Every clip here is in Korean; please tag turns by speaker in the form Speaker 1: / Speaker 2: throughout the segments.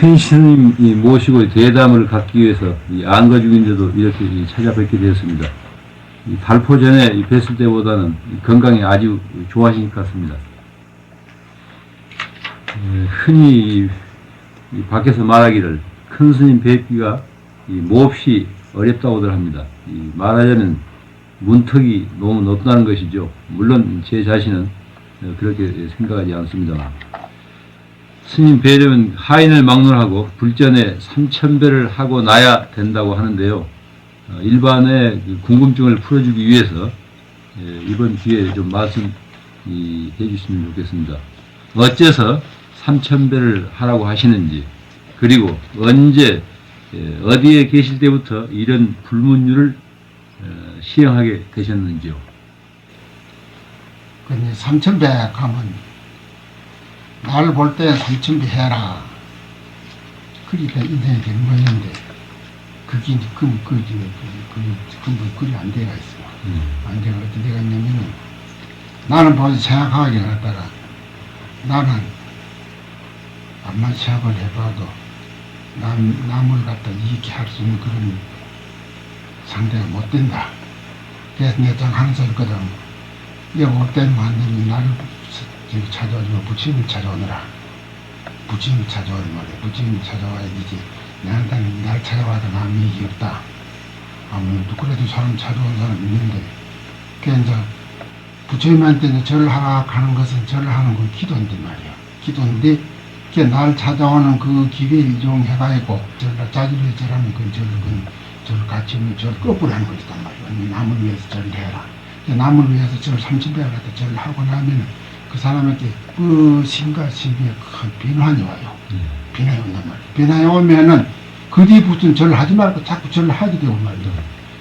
Speaker 1: 큰 스님이 모시고 대담을 갖기 위해서 이 안거 중인데도 이렇게 이 찾아뵙게 되었습니다. 이 발포 전에 이 뵀을 때보다는 이 건강이 아주 좋아하신 것 같습니다. 예, 흔히 밖에서 말하기를 큰 스님 뵙기가 이 몹시 어렵다고들 합니다. 이 말하자면 문턱이 너무 높다는 것이죠. 물론 제 자신은 어, 그렇게 생각하지 않습니다만. 스님 뵈려면 하인을 막론하고 불전에 삼천배를 하고 나야 된다고 하는데요. 어, 일반의 그 궁금증을 풀어주기 위해서 예, 이번 기회에 좀 말씀 이, 해주시면 좋겠습니다. 어째서 삼천배를 하라고 하시는지 그리고 언제 예, 어디에 계실 때부터 이런 불문율을 어, 시행하게 되셨는지요.
Speaker 2: 삼천배 가면 나를 볼때 삼천배 해라. 그리가 인생이 되는 거였는데 그게 이제 그, 그, 그, 그, 그, 그, 그리 안 돼가 있어.
Speaker 1: 음,
Speaker 2: 안 돼가 어떻게 돼가 있냐면은 나는 벌써 생각하게 하다가 나는 암만 생각을 해봐도 남, 남을 갖다 이익게 할 수 있는 그런 상대가 못 된다. 그래서 내가 했거든. 여기 올 때는 완전히 나를 저기 찾아오지 마. 부처님을 찾아오느라. 부처님을 찾아오는 말이야. 부처님을 찾아와야 되지. 내한테는 날 찾아와도 남이 이익이 없다. 아무래도 그래도 사람 찾아온 사람 있는데. 이제 부처님한테 이제 절을 하라 하는 것은 절을 하는 건 기도인데 말이야. 기도인데 그게 날 찾아오는 그 기회에 이용해가지고 절을 자기를 절하면 그 절을 그 절을 같이 절 거꾸로 하는 것이단 말이야. 남을 위해서 절을 해라. 남을 위해서 절 30배를 갖다 절을 하고 나면 그 사람에게 그 신과 신비의 큰 비난이 와요.
Speaker 1: 음.
Speaker 2: 비난이 온단 말이야. 비난이 오면은 그 뒤부터는 절을 하지 말고 자꾸 절을 하게 되고 말이야.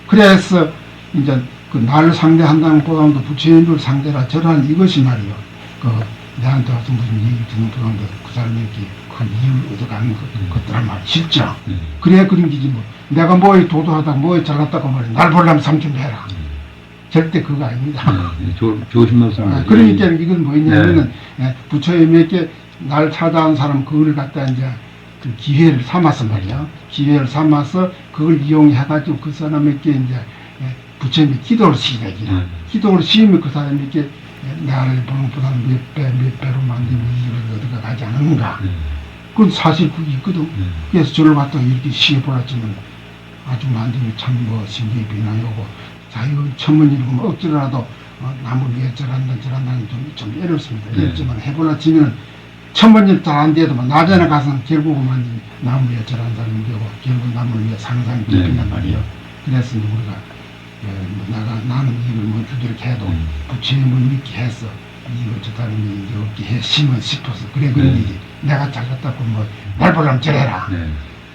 Speaker 2: 그래서 이제 그 나를 상대한다는 보다도 부처님을 상대라 절하는 이것이 말이요. 그 내한테 와서 무슨 얘기 듣는 그런데 그 사람에게 그 이유를 얻어가는 것,
Speaker 1: 음.
Speaker 2: 것들란 말이야. 실정.
Speaker 1: 음,
Speaker 2: 그래야 그런 기지 뭐. 내가 뭐에 도도하다 뭐에 잘났다고 말이야. 날 보려면 삼천배해라. 절대 그거 아닙니다.
Speaker 1: 네, 조, 좋으신 말씀입니다.
Speaker 2: 아, 그러니까 이건 뭐냐면은 예, 부처님에게 날 찾아온 사람 그걸 갖다 이제 그 기회를 삼아서 말이야 기회를 삼아서 그걸 이용해가지고 그 사람에게 이제 예, 부처님이 기도를 시키다
Speaker 1: 네.
Speaker 2: 기도를 시키면 그 사람에게 예, 나를 보는 보다 몇 배 몇 배로 만드는 이익을 얻어가 가지 않는가
Speaker 1: 네,
Speaker 2: 그건 사실 그게 있거든
Speaker 1: 네.
Speaker 2: 그래서 저를 갖다가 이렇게 시해보았지만 아주 만들면 참뭐 변화이 오고 자유 천문이고 억지로라도 어, 남을 위해 저란다 저란다는 좀, 좀 어렵습니다.
Speaker 1: 네.
Speaker 2: 어렵지만 해보라 치면 천문일 잘안 돼도 나전에 가서는 결국은 남을 위해 저란 사람이 되고 결국 남을 위해 사는 사람이
Speaker 1: 네.
Speaker 2: 말이에요. 그래서 우리가 예, 뭐 나가 나는 이걸 뭐 주도록 해도
Speaker 1: 음.
Speaker 2: 부처님을 믿게 해서 이걸 저 사람이 이제 얻게 해 심은 싶어서 그래 그런
Speaker 1: 네.
Speaker 2: 일이 내가 잘났다고 뭐날 보려면 저래라
Speaker 1: 네.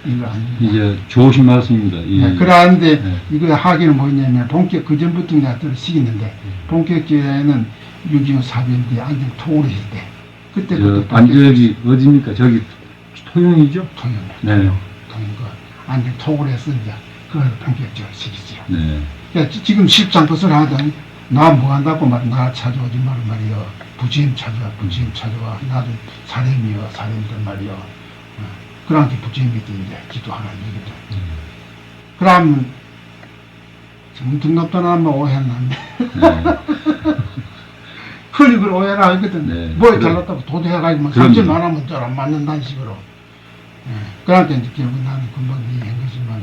Speaker 2: 이거 아닙니다.
Speaker 1: 이제 좋으신 말씀입니다. 이,
Speaker 2: 네, 그러한데
Speaker 1: 네.
Speaker 2: 이거 하기는 뭐냐면 본격 그 전부터 내가 들을 시기는데 본격 기회에는 6.25 사변 뒤에 안정 토를 했을 때 그때
Speaker 1: 저, 안지역이 어디입니까? 저기 토영이죠?
Speaker 2: 통영
Speaker 1: 네.
Speaker 2: 그 안정 토를 해서 이제 그걸 본격적으로 시키지요.
Speaker 1: 네.
Speaker 2: 지- 지금 실장 것을 하더니 나뭐 한다고 말, 나 찾아오지 말 말이여 부처님 찾아와 부처님 찾아와 나도 사람이여 사람들 말이여 어, 그러니까 부처님께 이제 기도하는 얘기도
Speaker 1: 음.
Speaker 2: 그럼 정등 높다는 한번 오해는
Speaker 1: 네.
Speaker 2: 흔히 그걸 오해라 하거든
Speaker 1: 네.
Speaker 2: 뭐에
Speaker 1: 그럼-
Speaker 2: 잘났다고 도대해가지고 뭐
Speaker 1: 그럼요.
Speaker 2: 삼천 만하면 잘안 맞는다는 식으로 예. 그러니까 이제 결국 나는 금방 이해한 거지만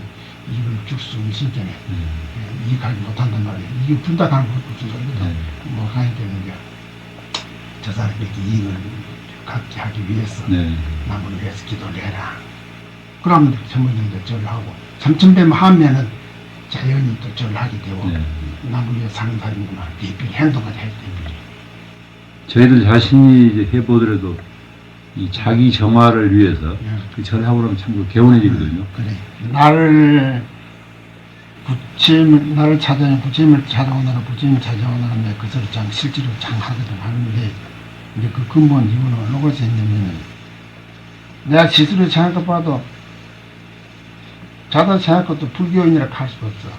Speaker 2: 이걸 줄수 있으니까
Speaker 1: 음.
Speaker 2: 이익하지 못한단 말이야 이익 준다 하는 것도 소리거든
Speaker 1: 네.
Speaker 2: 뭐 하니까 이제 저 사람에게 이익을 갖게 하기 위해서
Speaker 1: 네.
Speaker 2: 남을 위해서 기도를 해라. 그러면 전문적으로 절을 하고 삼천배만 하면은 자연히 또 절을 하게 되고
Speaker 1: 네.
Speaker 2: 남을 위해 사는 사람이구나 대필 행동을 해야 대필
Speaker 1: 저희들 자신이 이제 해보더라도 이 자기 정화를 위해서
Speaker 2: 예.
Speaker 1: 그 절하고 나면 참그 개운해지거든요.
Speaker 2: 그래 나를 부처님 나를 찾아내 부처님을 찾아오느라 부처님을 찾아오느라 내가 그 소리 장 실제로 장 하거든 하는데 이제 그 근본 이유는 어느 것에 있냐면은 내가 스스로 생각해 봐도 자다 생각해도 불교인이라 할 수 없어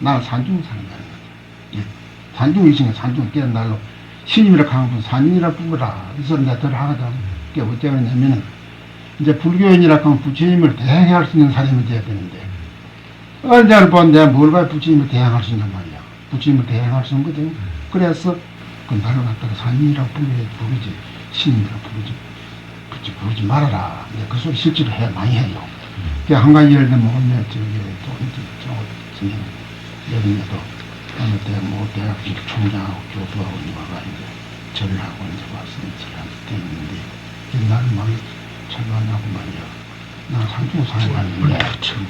Speaker 2: 나는 산중 사는 거야 산중이신가 산중 깨는 날로 신임이라 하는 분 산인이라 부르라 이 소리 내가 들 하거든 그게 어째 그러냐면은 이제 불교인이라 하면 부처님을 대행할 수 있는 사람이 돼야 되는데 언제를 본데 뭘 봐야 부처님을 대행할 수 있단 말이야. 부처님을 대행할 수 있는 거든. 그래서 그 나를 갖다가 산이라고 부르지, 부르지 신이라고 부르지 부르지, 부르지 말아라. 이제 그 소리 실제로 해 많이 해요. 그 한 가지 예를 들면 오늘 저기 또 이제 저 지금 여기에도 어느 때뭐 대학 총장하고 교수하고 이와가 이제 절을 하고 이제 와서 시간 되는데 나는 막 철반하고 말이야. 나 산중산에 갔는데 참,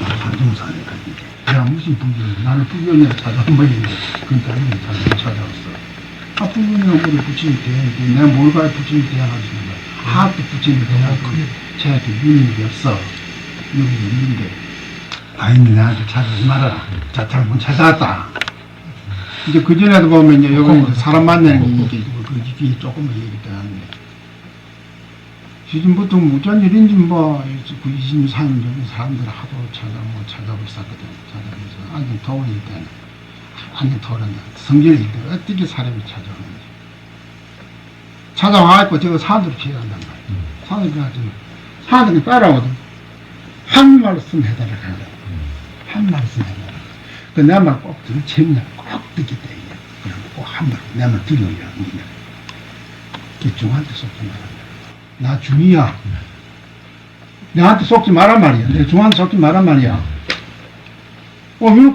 Speaker 2: 나 산중산에 갔는데 야 무슨 불교 나는 불교냐 찾아온 거인데 그러니까 이게 잘 찾아왔어. 아 우리 부처님 대행인데 내가 뭘 가야 부처님 대행할 수 있는 거야. 하도 부처님 대행할 그 제한테 유인이 없어. 여기 있는데 아니 나한테 찾아오지 말아라. 자 잘못 찾아왔다. 이제 그 전에도 보면 이제 여기 사람 만나는 게 이게 그 이게 조금 얘기 때문에 지금부터 무전 일인지 뭐, 그 23년 전에 사람들 하도 찾아, 뭐, 찾아보고 있었거든. 찾아보면서, 더울 때는, 더웠는데, 성질일 때 어떻게 사람이 찾아오는지. 찾아와갖고 저거 산으로 피해간단 말이야. 산으로 피해가지고, 산들이 따라오거든. 한 말씀 해달라 그래. 한 말씀 해달라. 그 내 말 꼭 들을 재미나 꼭 듣기 때문에. 그럼 꼭한 말, 내 말 들으려고 합니다. 기중한테 속지 말아라. 나 중이야. 내한테 속지 말란 말이야. 내 중한테 속지 말란 말이야. 어, 하면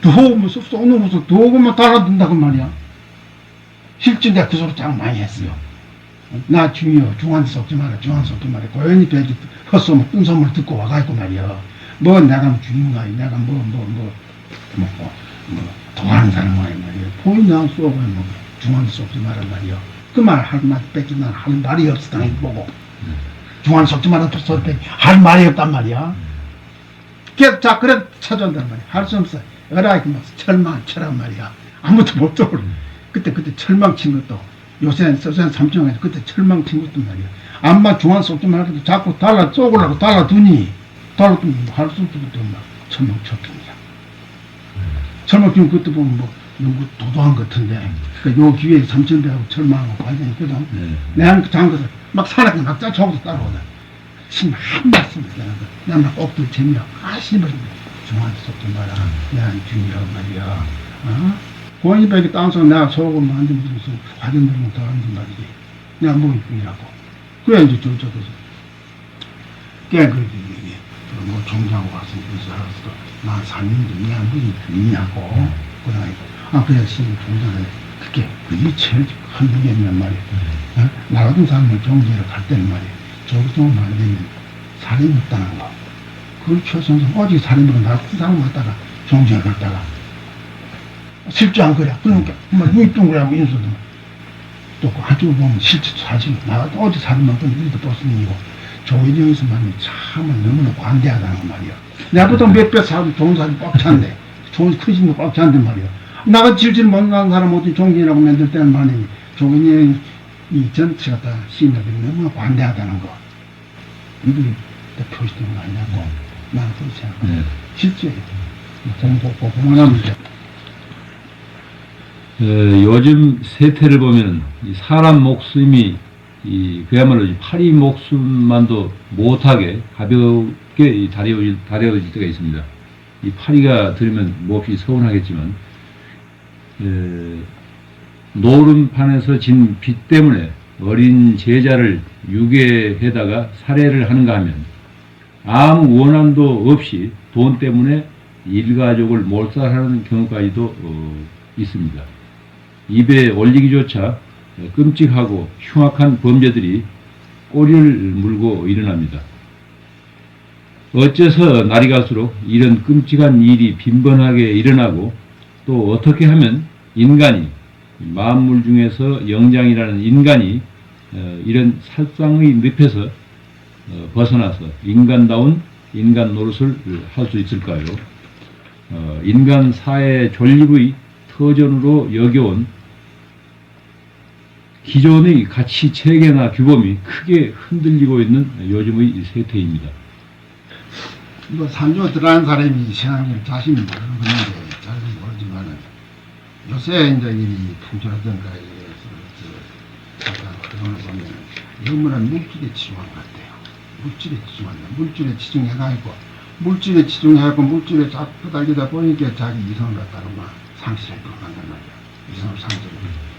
Speaker 2: 더우면 뭐 쏘는 것도 더우면 달아든다고 말이야. 실제 내가 그 소리 짱 많이 했어요. 나 중이요. 중한테 속지 마라. 중한테 속지 마라. 고연히 배지 헛소문, 뜬소문을 듣고 와가지고 말이야. 뭐 내가 뭐 중인가, 내가 뭐, 뭐, 뭐, 뭐, 뭐, 뭐, 도하는 사람 말이야. 보이냐, 쏘고, 뭐, 중한테 속지 말란 말이야. 그 말 할말 뺏기 난 할 말이 없어 당연히 보고 중앙 속지 말은 또 소리 뺏기 할 말이 없단 말이야 그래서 자 그래 찾아온단 말이야. 할 수 없어. 어라이그 막 철망 철란 말이야. 아무도 못 떠올 그때 그때 철망 친 것도 요새는 서서히 삼청에서 그때 철망 친 것도 말이야. 암만 중앙 속지 말아도 자꾸 달라 쏘으려고 달라두니 달라두면 할수 없어 그때 막 철망 쳤습니다. 철망 치면 그때 보면 뭐 누구 도도한 것 같은데 그요 기회에 삼천배하고 철망하고 관련이 있거든
Speaker 1: 네.
Speaker 2: 내가 그 장거를 막 사람이 막 짜쳐오고 따라오다. 신한 내가 내가 막 꼭들 재미야. 아, 신발 중한테 속지 마라. 내가 중이라고 말이야. 어? 고인이백이 땅에서 내가 속을 만든 무슨 화전 들면 더 하는 말이지. 내가 뭐 중이라고. 그래, 이제 저쪽에서. 깨그, 뭐, 종장하고 와서 그래서 알았어. 나 사는데 내가 무슨 중이냐고. 그러니까, 아, 그래, 신이 종장을 그게, 그게 제일 큰 무게란 말이야. 어? 나 같은 사람을 종지를 갈 때는 말이야. 안 되면 살인이 없다는 거. 그걸 최선생 어디 살인으로 나 같은 사람 갖다가 종지를 갔다가 실제 안 그래. 그러니까 뭐 눈동그라고 인수도 또 한쪽으로 보면 실제 사실 나 어디 살인만 건 우리도 보스님이고 조인영에서만 참을 너무나 관대하다는 거 말이야. 내보다 몇배 사람 좋은 사람이 꽉 찬데 좋은 크신 거꽉 찬데 말이야. 나가 질질 못 나는 사람 어디 종지라고 만들 때는 말이니 조인영 이 전체가 다 시민들이 너무나 관대하다는 거. 다 표시되는 거 아니냐고. 나는 그렇게 생각해.
Speaker 1: 네.
Speaker 2: 실제, 돼.
Speaker 1: 에, 요즘 세태를 보면 이 사람 목숨이 이 그야말로 이 파리 목숨만도 못하게 가볍게 이 다려질, 다려질 때가 있습니다. 이 파리가 들으면 몹시 서운하겠지만 에, 노름판에서 진빚 때문에 어린 제자를 유괴해다가 살해를 하는가 하면 아무 원한도 없이 돈 때문에 일가족을 몰살하는 경우까지도 어, 있습니다. 입에 올리기조차 끔찍하고 흉악한 범죄들이 꼬리를 물고 일어납니다. 어째서 날이 갈수록 이런 끔찍한 일이 빈번하게 일어나고 또 어떻게 하면 인간이 만물 중에서 영장이라는 인간이 어, 이런 살상의 늪에서 어, 벗어나서 인간다운 인간 노릇을 할 수 있을까요? 어, 인간 사회 존립의 터전으로 여겨온 기존의 가치 체계나 규범이 크게 흔들리고 있는 요즘의 세태입니다.
Speaker 2: 뭐 산조 들어가는 사람이 생각을 자신이 모르는 건데 자신이 모르지만은 요새 이제 이 풍조라든가 걸 보면 너무나 눈길에 치료한 것 같아요. 물질에 치중한다. 물질에 치중해가지고 물질에 치중해갖고 물질에 자꾸 달리다 보니까 자기 이성을 갖다가 막 상실해 들어간단 말이야. 이성을 상실해.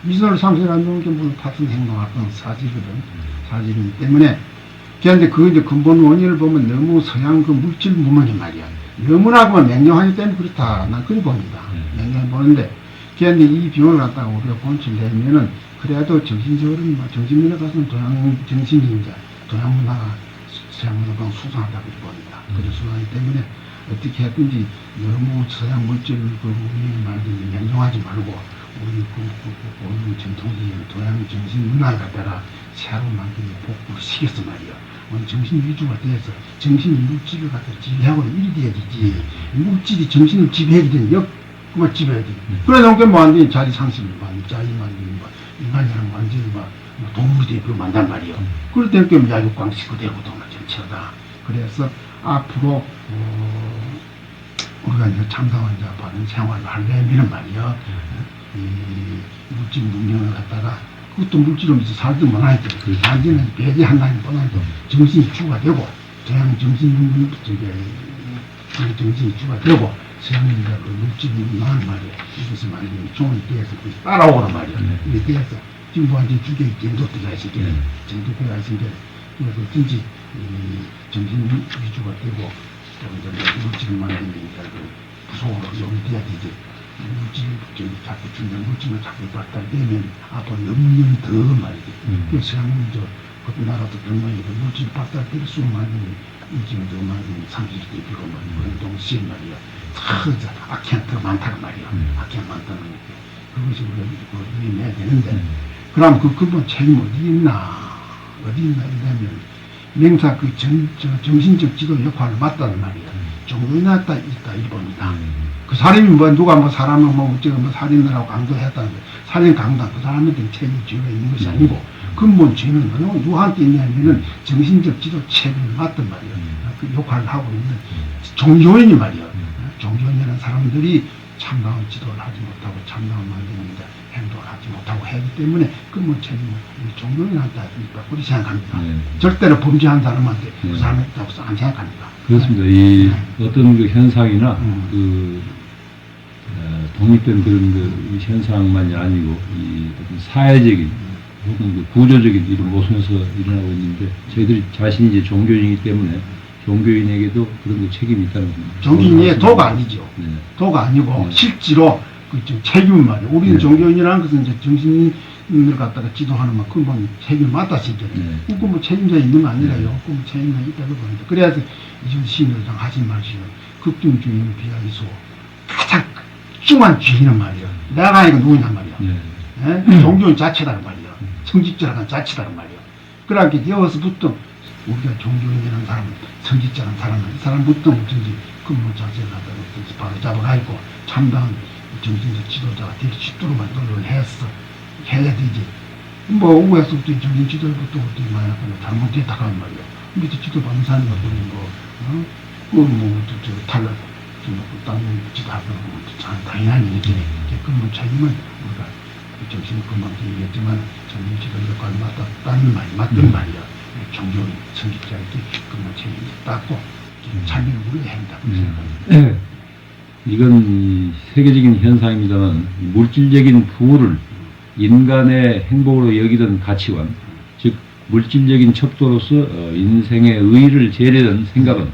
Speaker 2: 이성을 상실한다는 게 무슨 탓은 행동할 건 사실이거든. 사실이기 때문에 그런데 그 이제 근본 원인을 보면 너무 서양 그 물질 무문이 말이야. 너무나고 맹령하기 때문에 그렇다. 난 그리 봅니다.
Speaker 1: 네.
Speaker 2: 맹령해 보는데 그런데 이 병을 갖다가 우리가 본칠 내면은 그래도 정신적으로 뭐 정신문화 가서는 동양 정신이 이제 동양 문화가 서양 문화가 수상하다고 봅니다. 그래서 수상하기 때문에 어떻게 했든지 너무 서양 물질 그 우리 말든지 맹종하지 말고 우리 그, 그, 그, 그 전통적인 동양 정신 문화를 갖다가 새로 만들어 복구를 시켰어 말이야. 오늘 정신 위주가 돼서 정신이 물질을 갖다 지배하고 일이 돼야지. 물질이 정신을 지배해야 되는 역, 그만 지배해야 돼. 그래 놓으니까 뭐 완전히 자리 상실을 많이 자기 완전히 뭐 인간이랑 완전히 막뭐 동물이 되고 만단 말이야. 그럴 때는 야육광식이 되고 동물 전체다. 그래서 앞으로 어, 우리가 이제 이제 바른 생활을 하려면 말이야. 이 물질 문명을 갖다가 그것도 물질로 이제 살도 못하니까
Speaker 1: 그렇죠.
Speaker 2: 단지는 배제한다는 뻔한데 정신이 주가 되고 서양 정신 저게 그 정신이 주가 되고 서양인가 그 물질이 나는 말이야 이것을 말이야 종을 떼서 그 따라오란 말이야
Speaker 1: 네.
Speaker 2: 이게 떼서 지금 뭐한테 주게 전도대가 있을게
Speaker 1: 네.
Speaker 2: 전도대가 있을게 그래서 이 정신 위주가 되고 또 이제 뭐 물질을 만드니까 그 부속으로 용돼야 되지 물질 저기 자꾸 주면 물질을 자꾸 갖다 대면 앞으로 염려 더 말이지
Speaker 1: 음.
Speaker 2: 그래서 한저 어떤 나라도 그런 거예요 물질 갖다 댈 수만 더 많이 상실이 되고 말이야 그런 동시에 말이야 참 악행 더 많다는 말이야
Speaker 1: 음.
Speaker 2: 악행 많다는 거 그것이 우리가 그 의미해야 되는데.
Speaker 1: 음.
Speaker 2: 그럼 그 근본 책임 어디 있나? 어디 있나? 이러면 명사 그 정, 저, 정신적 지도 역할을 맡다는 말이야 종교에 놨다 있다 이봅니다.
Speaker 1: 음.
Speaker 2: 그 사람이 뭐 누가 뭐 사람을 뭐 어쩌고 뭐 살인을 하고 강도했다는 거. 살인 강도 그 사람한테 책임 죄가 있는 것이 아니고 근본 죄는 어느 누구한테 있냐면은 정신적 지도 책임을 맡단 말이야 그 역할을 하고 있는 종교인이 말이야 어? 종교인이라는 사람들이 참다운 지도를 하지 못하고 참다운 만드는 이제 행동을 하지 못하고 하기 때문에 근본 책임을 우리 종교인한테 있다 그렇게 생각합니다
Speaker 1: 네.
Speaker 2: 절대로 범죄한 사람한테 그
Speaker 1: 네.
Speaker 2: 사람이 있다고 안 생각합니다
Speaker 1: 그렇습니다. 이 어떤 그 현상이나
Speaker 2: 음.
Speaker 1: 그 어, 독립된 그런 그 현상만이 아니고 이 어떤 사회적인 혹은 그 구조적인 이런 모순에서 일어나고 있는데 저희들이 자신이 이제 종교인이기 때문에 종교인에게도 그런 그 책임이 있다는 겁니다.
Speaker 2: 종교인의 도가 아니죠
Speaker 1: 네.
Speaker 2: 도가 아니고
Speaker 1: 네.
Speaker 2: 실제로 그좀 책임을 말이에요. 우리는
Speaker 1: 네.
Speaker 2: 종교인이라는 것은 이제 정신을 갖다가 지도하는 만 근본 책임을 맡았으니까
Speaker 1: 네.
Speaker 2: 그뭐 책임자 있는 거 아니라요. 그뭐 책임자 있다고 보는데 그래야지 이전 시인들장 하신 말씀은 극중주의는 비하이소 가장 중한 주의는 말이야. 내가 아니까 누구냐 말이야.
Speaker 1: 네.
Speaker 2: 예? 종교인 자체다는 말이야. 성직자라는 자체다는 말이야. 그렇게 되어서부터 우리가 종교인이라는 사람, 성직자라는 사람은 이 사람부터 어쩐지 근본 자체를 갖다가 어쩐지 바로 잡아가지고 참다운 정신적 지도자가 될 수 있도록 노력을 했어. 해야 되지. 뭐, 오후에서부터 정신 지도부터 어떻게 말하거나 잘못됐다 하는 말이야. 밑에 지도 받는 사람이 보니 뭐, 어? 그 뭐, 저, 저, 탈락, 저, 뭐, 땅 지도하고 뭐, 참 당연한 일이지. 근본 책임은 우리가 정신 금방 얘기했지만 정신 지도 역할을 맡았다는 말이 맞는 말이야. 종교인 성직자에게 근본 책임이 있다고 참여를 우리가 해야 한다고 생각합니다.
Speaker 1: 네. 이건 이 세계적인 현상입니다만 이 물질적인 부를 인간의 행복으로 여기던 가치관, 즉 물질적인 척도로서 어, 인생의 의의를 재려던 생각은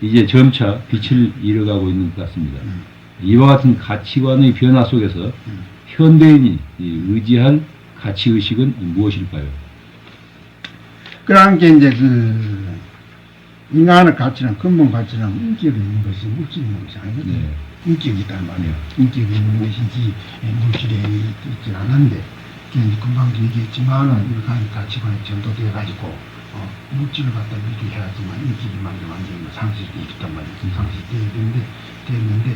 Speaker 1: 이제 점차 빛을 잃어가고 있는 것 같습니다.
Speaker 2: 음.
Speaker 1: 이와 같은 가치관의 변화 속에서
Speaker 2: 음.
Speaker 1: 현대인이 이 의지할 가치 의식은 무엇일까요?
Speaker 2: 그러니까 이제 그 인간의 가치는 근본 가치는 인격이 있는 것이 물질이 있는 것이 아니거든요.
Speaker 1: 네.
Speaker 2: 인격이 있단 말이에요. 인격이 있는 것이지 예, 물질에 있지 않은데 그냥 이제 금방 얘기했지만은 인간의 가치관이 전도되어 가지고 어, 물질을 갖다 위주해야지만 인격이 완전 완전히 상실이 있단 말이에요. 상실되어야 되는데 됐는데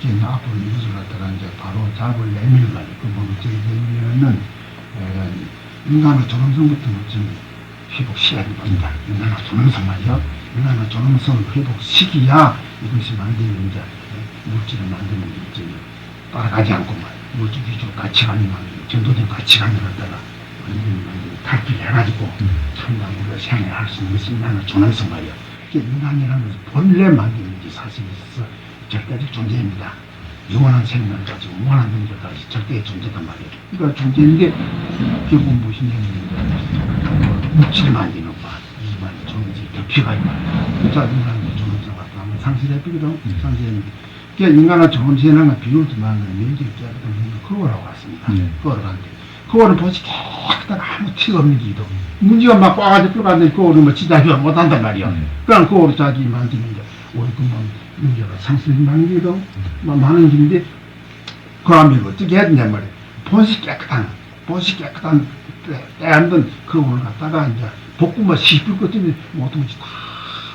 Speaker 2: 이제 앞으로 이것을 갖다가 이제 바로 잡을 내밀 말이에요. 근본 어떻게 되면은 에, 인간의 존엄성부터 좀 회복시야 이겁니다. 인간을 주면서 말이요. 인간을 주면서 회복시기야 이것이 만드는 문제. 물질을 만드는 일이죠. 따라가지 않고 말 물질 위주 가치관이 만드는 전도된 가치관을 갖다가 탈피해가지고 참나무를 향해 할수 있는 것이 인간을 주면서 말이야. 이게 인간이라는 본래 만드는 게 사실 있어 절대적 존재입니다. 영원한 생명을 가지고 무한한 능력을 가지고 절대의 존재단 말이에요. 이거 존재인데 결국 무슨 얘기인가? 7만 되면 봐. 2만 정지 격피가 있고 그자 인간의 정지가 하면 상실해 비거든 상실해 그러니까 인간의 정지라는 비율도 많은 면적이 짧은 그거라고 왔습니다.
Speaker 1: 네.
Speaker 2: 그거라는데 그거는 보지 깨끗하게 아무 티가 없는 기도 음. 문제가 막 꽈가지고 끌어가는데 그거를 뭐 지자기가 못한단 말이야.
Speaker 1: 네.
Speaker 2: 그럼 그거를 자기 만드는 게, 우리 그만 문제가 상실이 많은 기도 음. 많은 기인데 그러면 어떻게 해야 되냐 말이야. 본식 깨끗한 본식 깨끗한 때안든 그거를 갖다가 이제 볶음을 씹을 것 때문에 모든 것이 다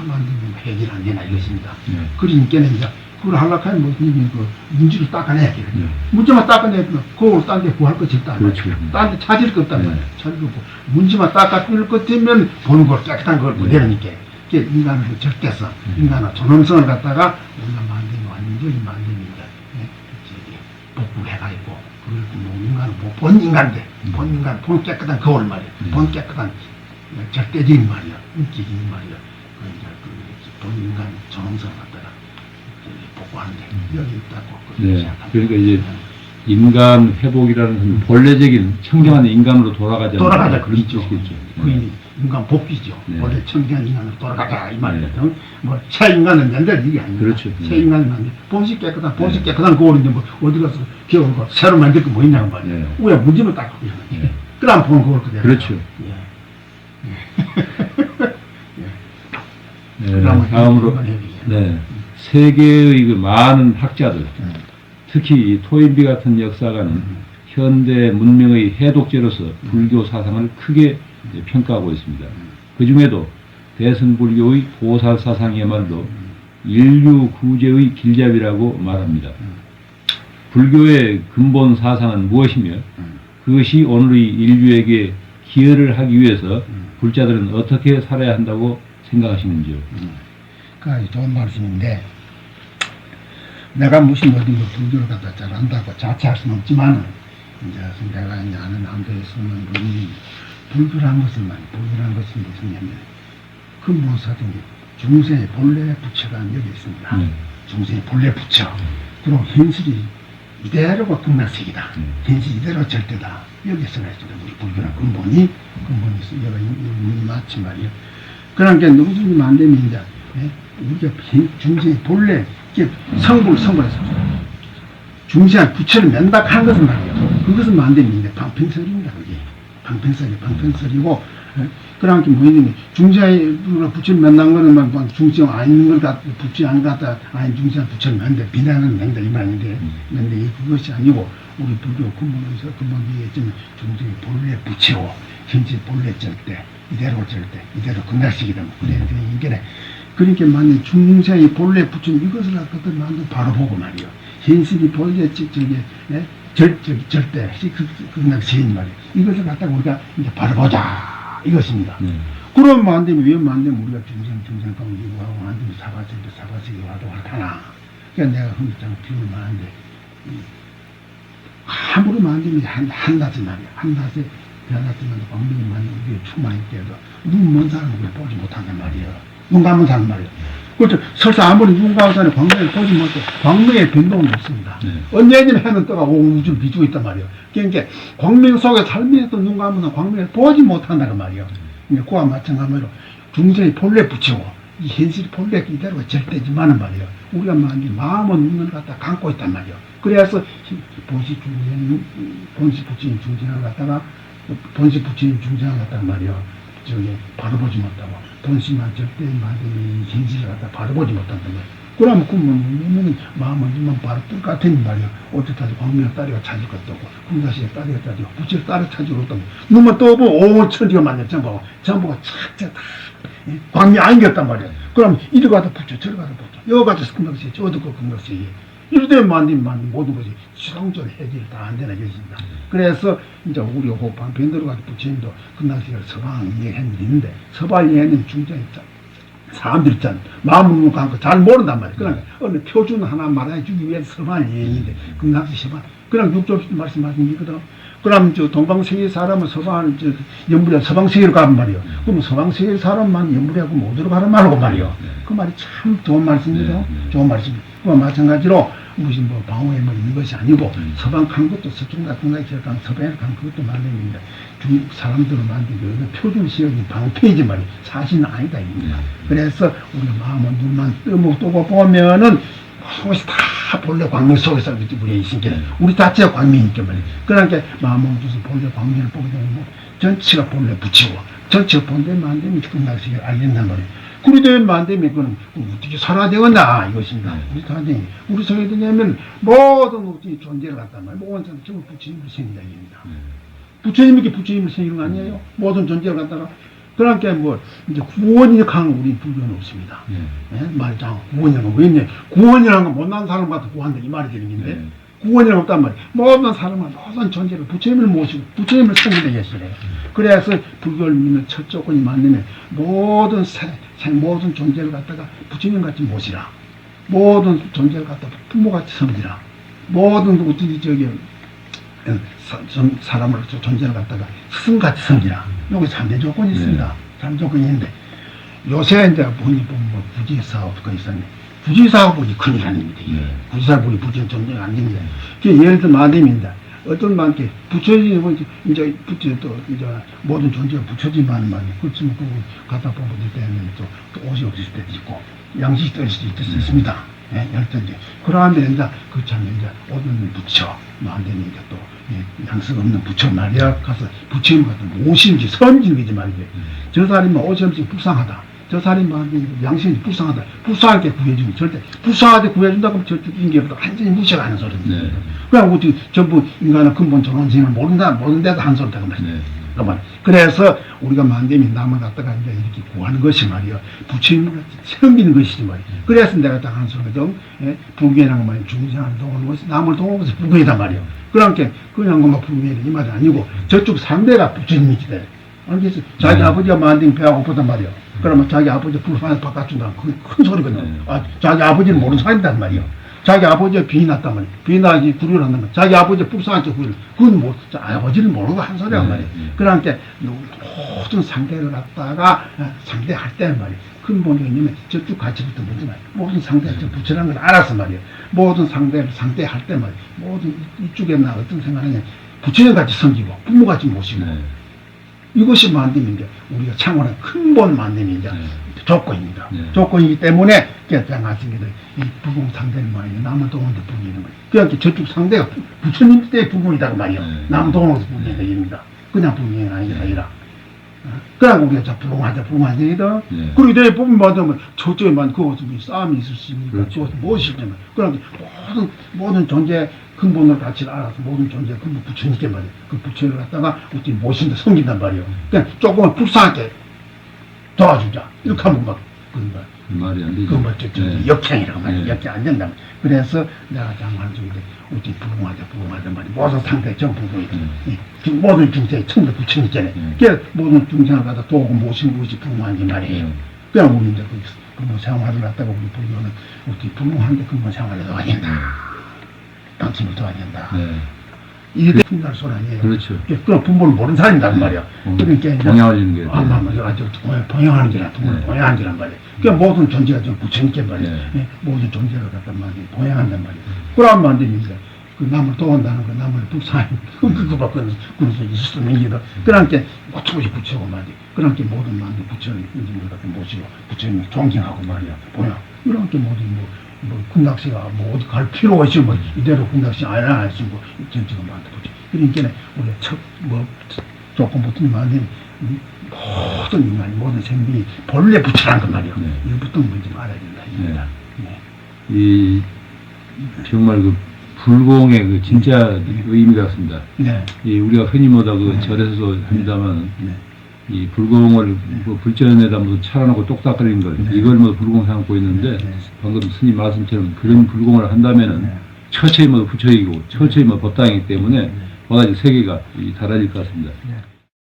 Speaker 2: 만들면 해결 안 되나 이것입니다.
Speaker 1: 네.
Speaker 2: 그러니까는 이제 그걸 하려고 하면 무슨 얘기 그 문제를 닦아내야 되거든요.
Speaker 1: 네.
Speaker 2: 문제만 닦아내면 그걸 딴데 구할 것이 없단
Speaker 1: 그렇죠.
Speaker 2: 말이에요. 딴데 찾을 것 없단
Speaker 1: 네.
Speaker 2: 말이에요. 찾을 거 없고 문제만 닦아낼 것 되면 보는 걸 깨끗한 걸
Speaker 1: 네.
Speaker 2: 그대로니까. 그게 인간의 그 절대성,
Speaker 1: 네.
Speaker 2: 인간의 존엄성을 갖다가 우리가 만드는 완전히 만듭니다. 복구해가지고 그걸 뭐 인간은 뭐본 인간인데
Speaker 1: 음.
Speaker 2: 본 인간, 본 깨끗한 거울 말이야.
Speaker 1: 네.
Speaker 2: 본 깨끗한 절대적인 말이야. 인격적인 말이야. 그 이제 그본 인간 존엄성을 갖다가 복구하는데 여기 있다고
Speaker 1: 네. 그러니까 이제 인간 회복이라는 본래적인 청정한 인간으로 돌아가자.
Speaker 2: 돌아가자
Speaker 1: 그런. 뜻이겠죠.
Speaker 2: 그 이- 인간 복귀죠.
Speaker 1: 네.
Speaker 2: 원래 청기한 인간으로 돌아가자 이 말이거든.
Speaker 1: 네.
Speaker 2: 뭐새 인간은 옛날 이게 아니야.
Speaker 1: 그렇죠.
Speaker 2: 새
Speaker 1: 네.
Speaker 2: 인간은 아니. 본식 깨끗한 본식
Speaker 1: 네.
Speaker 2: 깨끗한 거울인데 뭐 어디 가서 거 새로 만들 거뭐 있냐고 말이야.
Speaker 1: 네.
Speaker 2: 왜 문제만 딱 그냥.
Speaker 1: 네.
Speaker 2: 그럼 보는 거울 그대로.
Speaker 1: 그렇죠.
Speaker 2: 예.
Speaker 1: 네.
Speaker 2: 그다음에
Speaker 1: 다음으로.
Speaker 2: 네.
Speaker 1: 세계의 그 많은 학자들,
Speaker 2: 음.
Speaker 1: 특히 이 토인비 같은 역사가는 현대 문명의 해독제로서 불교 사상을 크게 평가하고 있습니다. 그 중에도 대승불교의 보살 사상이야말로 인류 구제의 길잡이라고 말합니다. 불교의 근본 사상은 무엇이며
Speaker 2: 음.
Speaker 1: 그것이 오늘의 인류에게 기여를 하기 위해서
Speaker 2: 음.
Speaker 1: 불자들은 어떻게 살아야 한다고 생각하시는지요?
Speaker 2: 그 좋은 말씀인데 내가 무슨 어디 뭐 불교를 갖다 잘 안다고 자처할 수는 없지만 이제 내가 이제 아는 한도에 쓰는 분이 불교란 것은 말 불교란 것이 무엇이냐면 근본사정이 중생의 본래 부처가 여기 있습니다.
Speaker 1: 네.
Speaker 2: 중생의 본래 부처 그리고 현실이 이대로가 극락색이다.
Speaker 1: 네.
Speaker 2: 현실 이대로 절대다. 여기서 나있습니다. 우리 불교란 근본이 근본이 있어. 여가 이 마치 말이야. 그러니까 누구든지 안 되면 이제 예? 우리가 현- 중생의 본래 성불 성불해서 중생한 부처를 면박한 것은 말이에요. 그것은 안 되면 이제 방편설입니다. 그게 방편설이 방편설이고 예? 그러니까 뭐냐면 중생의 부처를 만난 거는 막, 막 중생 아닌 걸 갖, 부처 안 갖다 아닌 중생 부처를 만데 비난은 낸다 이 말인데 근데 이 그것이 아니고 우리 불교 근본에서 금방 얘기했지만 중생의 본래 부처고 현재 본래 절대 이대로 절대 이대로 끝날식이다 뭐 그래 이게 그러니까 만약 중생의 본래 부처 이것을 갖다 만든 바로 보고 말이요 현실이 본래 저- 저기 예? 절 저기 절대 끝날식인 말이요 이것을 갖다가 우리가 이제 바로 보자 이것입니다.
Speaker 1: 네.
Speaker 2: 그러면 안 되면 왜안 되면 우리가 중생 중생 가운데 하고 안 되면 사바세도 사바세기 와도 하나. 그러니까 내가 흥장 비울 만한데 아무리 안 되면 한 한낮에 말이야 한낮에 변화되면 광명이 많이 우리 추만 때도 눈먼 사람을 보지 못한단 말이야 눈 감은 사람 말이야 그렇죠. 설사 아무리 눈 감은 사람이 광명을 보지 못해 광명의 변동은 없습니다.
Speaker 1: 네.
Speaker 2: 언제든지 해는 떠가 온 우주를 비추고 있단 말이야 그러니까 광명 속에 살면서 눈 감은 사람 광명을 보지 못한다는 말이야 이제 그와 마찬가지로 중생이 본래 붙이고 이 현실이 본래 이대로 절대지만은 말이야 우리가 만약 마음은 눈을 갖다 감고 있단 말이야 그래서 히- 본시 중생 본시 붙인 중생을 갖다가 본시 붙인 중생을 갖다가 말이야 저기 바로 보지 못하고 본시만 절대 이 현실을 갖다 바로 보지 못한단 말이야. 그러면 그러면 마음은 눈만 바로 뜰 같은 말이야. 어쨌든 광명을 따르가 찾을 것도 없고 군사시에 따르가 찾고 부처를 따르 찾을 것도 없고. 눈만 떠보면 온 천지가 만약 전부가 착착 다 예? 광명 안겼단 말이야. 그럼 이리 가다 붙여 저리 가다 붙여 여기 가서 금강시 저도 그 금강시 이러되 만든 만 모든 것이 수동적 해결이 다 안 되나 것입니다. 그래서 이제 우리 호 방편대로 가서 부처님도 금강시를 서방 이해했는데 서방 이해는 중장이 사람들 있잖아. 마음을 갖고 잘 모른단 말이야. 그러니까 어느 표준 하나 말해주기 위해서 서반 예인인데 금락시 서반. 그냥 육조없이 말씀하신 거거든. 그럼 저 동방세계 사람은 서방 저 연불에 서방세계로 가란 말이요. 그럼 서방세계 사람만 연불하고 못 들어가란 말고 말이요. 그 말이 참 좋은 말씀이죠.
Speaker 1: 네, 네.
Speaker 2: 좋은 말씀입니다. 그와 마찬가지로 무슨 뭐 방어에 뭐 있는 것이 아니고
Speaker 1: 음.
Speaker 2: 서방 간 것도 서쪽 거에 기억한 서방에 간 그것도 만듭니다. 중국 사람들은 만든 그 표준 시역이 방패이지 말이야. 사실은 아니다 입니다.
Speaker 1: 네.
Speaker 2: 그래서 우리가 마음은 눈만 뜨고 뜨고 보면은 그것이 다 본래 광명 속에서 우리 있으니까
Speaker 1: 네.
Speaker 2: 우리 자체가 광명이니까 말이야. 그러니까 마음을 주서 본래 광명을 보게 되면 뭐 전체가 본래 붙이고 전체가 본래 만들면 끝나시게 알린단 말이야. 그리 되면 안 되면 그건 어떻게 살아야 되겠나 이것입니다.
Speaker 1: 네.
Speaker 2: 우리 사람이 우리 속에 되냐면 모든 우리 존재를 갖단 말이야. 모든 사람 전부 부처님을 생긴다 이겁니다.
Speaker 1: 네.
Speaker 2: 부처님에게 부처님을 생기는 거 아니에요? 모든 존재를 갖다가 그러니까 뭐 이제 구원이 강한 우리 불교는 없습니다.
Speaker 1: 네.
Speaker 2: 예? 말장 구원이라는 거 왜냐 구원이라는 건 못난 사람 같아 구한다 이 말이 되는 건데
Speaker 1: 네.
Speaker 2: 구원이라는 없단 말이에요 모든 사람은 모든 존재를 부처님을 모시고 부처님을 섬기게 했어요. 그래서 불교를 믿는 첫 조건이 맞으면 모든 세, 세 모든 존재를 갖다가 부처님 같이 모시라. 모든 존재를 갖다가 부모같이 섬기라. 모든 우리 저기 어, 사, 사람을 저 존재를 갖다가 스승같이 섬기라. 여기 3대 조건이 있습니다. 삼3 조건이 있는데 요새 이제 보니 보면 뭐 부지 사업가 있었네. 부지사업이 큰일 아닙니다.
Speaker 1: 네.
Speaker 2: 부지사업이 부지 존재가 안 됩니다. 예를 들어 만dem니다. 어떤 만게 부처지 뭐 이제 이제 부처 또 이제 모든 존재가 부처지만 말이야. 그렇지만 그 갖다 보면 때는 또, 또 옷이 없을 때도 있고 양식이 떨 수도 있습니다. 예, 열던데 그러한데 이제 그참 이제 옷 없는 부처 만되는 이제 또 예, 양식 없는 부처 말이야 가서 부처님 같은 모심지 선진 거지 말이야. 저 사람이 옷이 없이 불쌍하다. 저 사람이 양심이 불쌍하다. 불쌍하게 구해주면 절대 불쌍하게 구해준다고 하면 저쪽 인계보다 완전히 무시하는 소리입니다.
Speaker 1: 네.
Speaker 2: 그냥 어떻게 전부 인간은 근본 전원생을 모른다, 모른데도 한 소리다 그.
Speaker 1: 네.
Speaker 2: 그 말. 그래서 우리가 만되면 남을 갖다가 이제 이렇게 구하는 것이 말이야. 부처님을 같이 섬기는 것이지 말이야. 그래서 내가 딱 하는 소리가 좀, 예, 불교라는 말이 중생을 도우는 것이, 남을 도우는 것이 불교이다 말이야. 그러니까 그냥 그만 불교이다 이 말이 아니고 저쪽 상대가 부처님이지. 알겠어? 자기
Speaker 1: 네.
Speaker 2: 아버지가 만든 배가 고프단 말이야. 그러면 자기 아버지 불판에 바꿔준다. 그게 큰 소리거든.
Speaker 1: 네.
Speaker 2: 아, 자기 아버지는 모르는 사람이단 말이야. 자기 아버지가 비위 났단 말이야. 비위 나지 구류를 한단 말이야. 자기 아버지 불쌍한 척 구류. 그건 뭐, 자, 아버지를 모르고 한 소리란
Speaker 1: 네,
Speaker 2: 말이야.
Speaker 1: 네.
Speaker 2: 그러니까 모든 상대를 갖다가 어, 상대할 때 말이야. 근본이 있냐면 저쪽 가치부터 먼저 말이야. 모든 상대가 저 부처라는 걸 알아서 말이야. 모든 상대를 상대할 때 말이야. 모든 이- 이쪽에 나 어떤 생각하냐. 부처님 같이 섬기고 부모같이 모시고
Speaker 1: 네.
Speaker 2: 이것이 만듦인데 우리가 창원의 근본 만듦인데
Speaker 1: 네.
Speaker 2: 조건입니다.
Speaker 1: 네.
Speaker 2: 조건이기 때문에 깨장 같습니다. 이 부공 상대는 말이에요. 남을 동원도 부기는 거예요. 그러니까 저쪽 상대가 부- 부처님 때 부공이다 그 말이에요.
Speaker 1: 네.
Speaker 2: 남을 동원해서 부기는 겁니다. 그냥 부기는 아니라 아니라. 그냥 우리가 자 부공하자 부공하자
Speaker 1: 네.
Speaker 2: 그리고 내 부분 받으면 저쪽에만 그것은 뭐 싸움이 있을 수 있으니까
Speaker 1: 그렇죠.
Speaker 2: 무엇이냐면 그러니까 모든 모든 존재 근본을 가치를 알아서 모든 존재 근본 부처님께 말이에요. 그 부처를 갖다가 어떻게 모신다 섬긴단 말이에요. 그냥 조금은 불쌍하게 도와주자. 이렇게 하면 막 그런 거야.
Speaker 1: 그 말이 안 되죠.
Speaker 2: 그 뭐, 저, 저,
Speaker 1: 네.
Speaker 2: 역행이라고 말이야.
Speaker 1: 네.
Speaker 2: 역행 안 된다. 그래서 내가 장관 중인데, 어떻게 부흥하자, 부흥하자 말이야. 모든 상태 전 부흥이다.
Speaker 1: 네.
Speaker 2: 이 중- 모든 중생이 천도 부처님 있잖아요.
Speaker 1: 네.
Speaker 2: 그 모든 중생을 갖다 도고 모신 것이 부흥한지 말이에요.
Speaker 1: 네.
Speaker 2: 그냥 우리 이제 그 부모 생활을 갖다가 우리 불교는 어떻게 부흥하는데 근본 생활을 도와야 된다. 당신을 도와야 된다.
Speaker 1: 네.
Speaker 2: 이게 풍날 소리 아니에요.
Speaker 1: 그렇죠.
Speaker 2: 그런 부모를 모르는 사람이란 말이야.
Speaker 1: 음,
Speaker 2: 그러니까 이제
Speaker 1: 동양을 주는 게
Speaker 2: 아, 맞아, 맞아. 아주 동양, 동양하는 게라, 동양,
Speaker 1: 네.
Speaker 2: 동양하는 게란 말이야. 그러니까 모든 존재가 좀 부처님께 말이야.
Speaker 1: 네.
Speaker 2: 예, 모든 존재를 갖다 말이야. 동양한단 말이야. 그러면 안 됩니다. 그 남을 도운다는 거, 남을 불쌍해. 그, 그거 그런, 그런 소 있을 수 있는 게다. 그러니까 어떻게 부처고 말이야. 그러니까 모든 만들 부처를 인증을 갖다 모시고, 부처님을 존경하고 말이야. 뭐야. 이렇게 모든 뭐, 뭐, 군락씨가 뭐 어디 갈 필요가 있지, 뭐, 이대로 군락씨 안 하시고, 전체가 만들 부처. 그러니까 우리가 첫, 뭐, 조건부터 만든 모든 인간이, 모든 생명이 본래 부처란 그 말이야.
Speaker 1: 네.
Speaker 2: 이거부터 먼저 알아야 된다. 이거다. 네.
Speaker 1: 이 정말 그 불공의 그 진짜 의미 같습니다.
Speaker 2: 네.
Speaker 1: 이 우리가 흔히 뭐다 그
Speaker 2: 네.
Speaker 1: 절에서도 합니다만
Speaker 2: 네.
Speaker 1: 이 불공을 뭐 불전에다 뭐 차려놓고 똑딱거리는 걸
Speaker 2: 네.
Speaker 1: 이걸 뭐 불공 삼고 있는데
Speaker 2: 네.
Speaker 1: 방금 스님 말씀처럼 그런 불공을 한다면은
Speaker 2: 네.
Speaker 1: 처처히 뭐 부처이고 처처히 뭐 법당이기 때문에
Speaker 2: 네.
Speaker 1: 뭐가지 세계가 이 달라질 것 같습니다.
Speaker 2: 네.